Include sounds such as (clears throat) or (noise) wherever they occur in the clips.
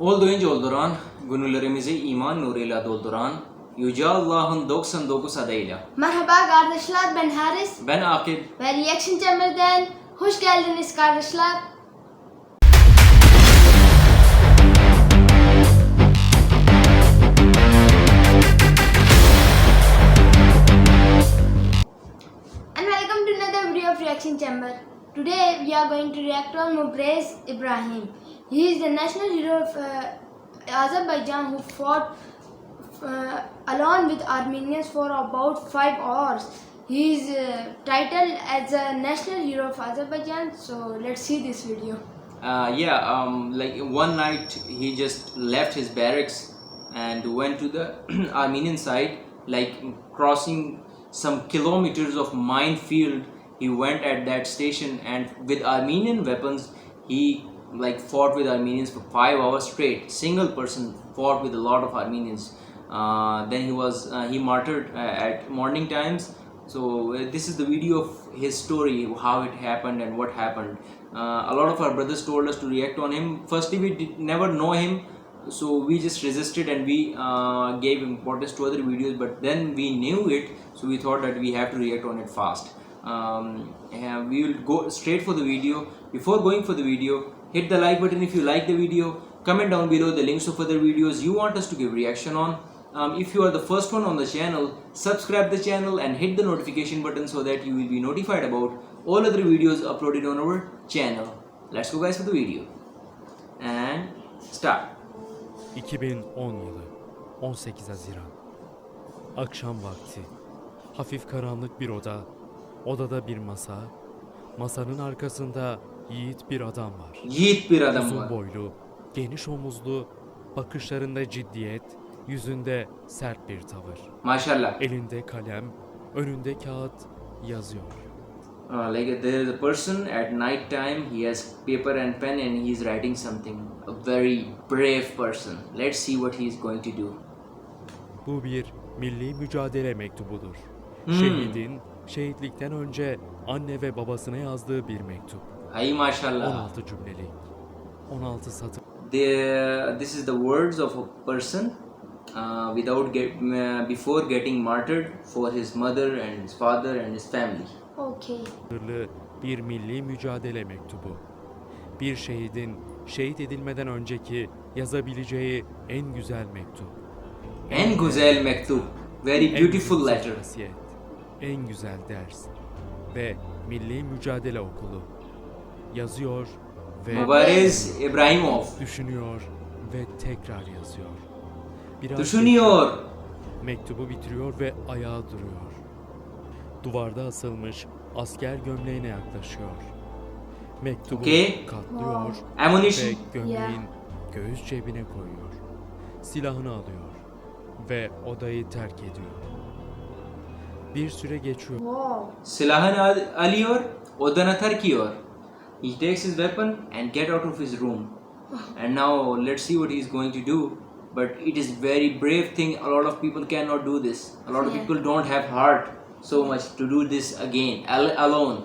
Olduğunca olduran, gönüllerimizi iman nuruyla dolduran, Yüce Allah'ın 99 adıyla. Merhaba kardeşler ben Haris Ben Akif, ve Reaction Chamber'den hoş geldiniz kardeşler. And welcome to another video of Reaction Chamber. Today we are going to react on Mubrez Ibrahim. He is the national hero of uh, Azerbaijan who fought uh, along with Armenians for about five hours. He is uh, titled as a national hero of Azerbaijan. So let's see this video. uh, yeah, um, like one night he just left his barracks and went to the (clears throat) Armenian side, like crossing some kilometers of minefield. He went at that station and with Armenian weapons, he like fought with Armenians for five hours straight. Single person fought with a lot of Armenians. Uh, then he was uh, he martyred uh, at morning times. So uh, this is the video of his story, how it happened and what happened. Uh, a lot of our brothers told us to react on him. Firstly, we did never know him, so we just resisted and we gave importance to other videos. But then we knew it, so we thought that we have to react on it fast. Um, we will go straight for the video. Before going for the video, hit the like button if you like the video. Comment down below the links of other videos you want us to give reaction on. Um, if you are the first one on the channel, subscribe the channel and hit the notification button so that you will be notified about all other videos uploaded on our channel. Let's go guys for the video. And start. 2010 yılı 18 Haziran Akşam vakti Hafif karanlık bir oda Odada bir masa Masanın arkasında yiğit bir adam var Yiğit bir adam Uzun var. boylu, geniş omuzlu Bakışlarında ciddiyet Yüzünde sert bir tavır Maşallah. Elinde kalem Önünde kağıt yazıyor Uh, like there is a person at night time, he has paper and pen and he is writing something. A very brave person. Let's see what he is going to do. Bu bir milli mücadele mektubudur. Hmm. Şehidin şehitlikten önce anne ve babasına yazdığı bir mektup. Hay maşallah. 16 cümlelik. 16 satır. The, this is the words of a person uh, without get, uh, before getting martyred for his mother and his father and his family. Okay. bir milli mücadele mektubu. Bir şehidin şehit edilmeden önceki yazabileceği en güzel mektup. En güzel mektup. Very beautiful letter. En güzel ders ve Milli Mücadele Okulu. Yazıyor ve Mubarez Ibrahimov. düşünüyor ve tekrar yazıyor. Biraz Düşünüyor. Mektubu bitiriyor ve ayağa duruyor. Duvarda asılmış asker gömleğine yaklaşıyor. Mektubu Okey. katlıyor ve Ammunition. gömleğin göğüs cebine koyuyor. Silahını alıyor ve odayı terk ediyor. Bir süre geçiyor. Wow. Silahını al- alıyor, odanı terk ediyor. He takes his weapon and get out of his room. And now let's see what he's going to do. But it is very brave thing. A lot of people cannot do this. A lot of Yeah. people don't have heart so much to do this again al- alone.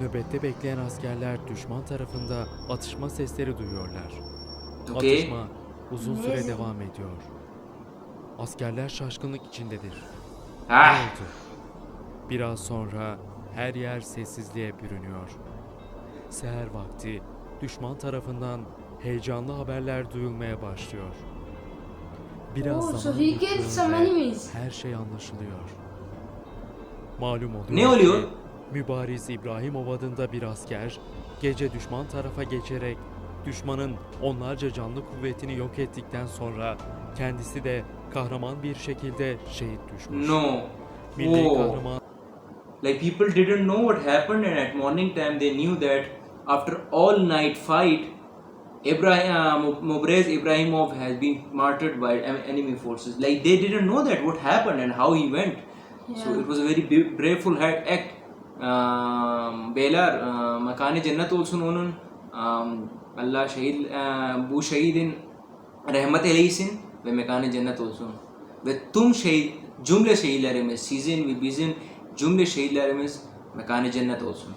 Nöbette bekleyen askerler düşman tarafında atışma sesleri duyuyorlar. Okay. Atışma uzun süre devam ediyor. Askerler şaşkınlık içindedir. Ne Ah, oldu? Biraz sonra her yer sessizliğe bürünüyor. Seher vakti düşman tarafından heyecanlı haberler duyulmaya başlıyor. Biraz so zaman geçtiğinde her şey anlaşılıyor. Malum oluyor Ne oluyor? ki Mübariz İbrahimov adında bir asker gece düşman tarafa geçerek düşmanın onlarca canlı kuvvetini yok ettikten sonra kendisi de kahraman bir şekilde şehit düşmüş. no. Milli Oh. kahraman Like people didn't know what happened, and at morning time they knew that after all night fight, Ibrahim uh, Mubrez Ibrahimov has been martyred by enemy forces. Like they didn't know that what happened and how he went. So it was a very braveful act. Um, Beyler, uh, makane cennet olsun onun. Um, Allah şehit, uh, bu şehidin rahmet eylesin ve mekanı cennet olsun. Ve tüm şehit, cümle şehitlerimiz, sizin ve bizim cümle şehitlerimiz mekanı cennet olsun.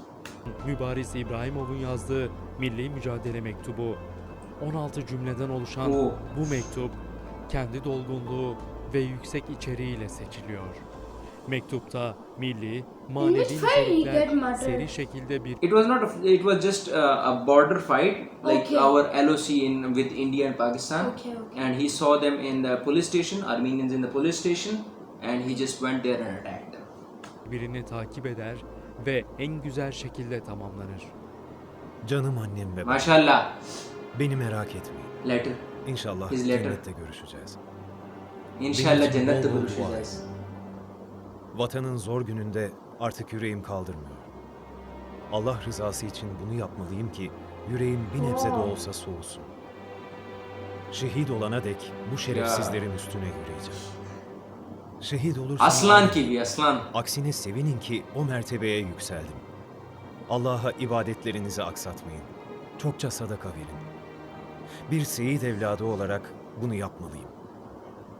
Mübariz İbrahimov'un yazdığı milli mücadele mektubu 16 cümleden oluşan Oo. bu mektup kendi dolgunluğu ve yüksek içeriğiyle seçiliyor. Mektupta milli, manevi nitelikler seri şekilde bir It was not. A, it was just uh, a border fight, like Okay. our LOC in with India and Pakistan. Okay, okay. And he saw them in the police station, Armenians in the police station, and he just went there and attacked them. Birini takip eder ve en güzel şekilde tamamlanır. Canım annem ve babam. Mashallah. Beni merak etmeyin. Letter. İnşallah His letter. cennette görüşeceğiz. İnşallah cennette dua buluşacağız. Vatanın zor gününde artık yüreğim kaldırmıyor. Allah rızası için bunu yapmalıyım ki yüreğim bir nebze de olsa soğusun. Şehit olana dek bu şerefsizlerin üstüne yürüyeceğim. Şehit olursam Aslan gibi aslan. aksine sevinin ki o mertebeye yükseldim. Allah'a ibadetlerinizi aksatmayın. Çokça sadaka verin. Bir seyit evladı olarak bunu yapmalıyım.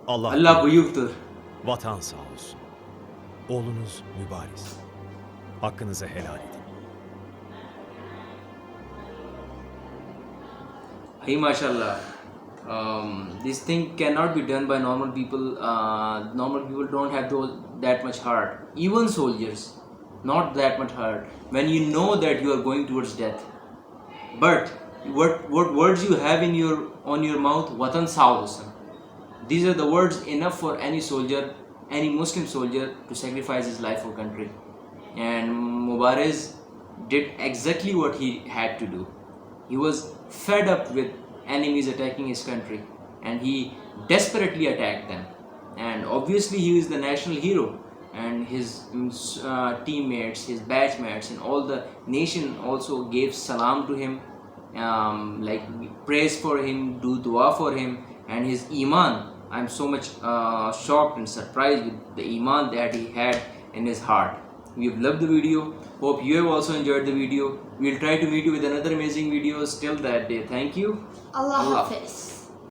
Allah, Allah buyuktur. Vatan sağ olsun. Oğlunuz mübariz. Hakkınızı helal edin. Hey, mashallah. Um, this thing cannot be done by normal people. Uh, normal people don't have those, that much heart. Even soldiers, not that much heart. When you know that you are going towards death, but what what words you have in your on your mouth? Watan sağ These are the words enough for any soldier, any Muslim soldier to sacrifice his life for country. And Mubarez did exactly what he had to do. He was fed up with enemies attacking his country and he desperately attacked them. And obviously, he was the national hero, and his mm, uh, teammates, his batchmates, and all the nation also gave salam to him, um, like praise for him, do dua for him, and his iman. I'm so much uh, shocked and surprised with the iman that he had in his heart. We've loved the video. Hope you have also enjoyed the video. We'll try to meet you with another amazing video. Till that day, thank you. Allah Allah. Hafiz.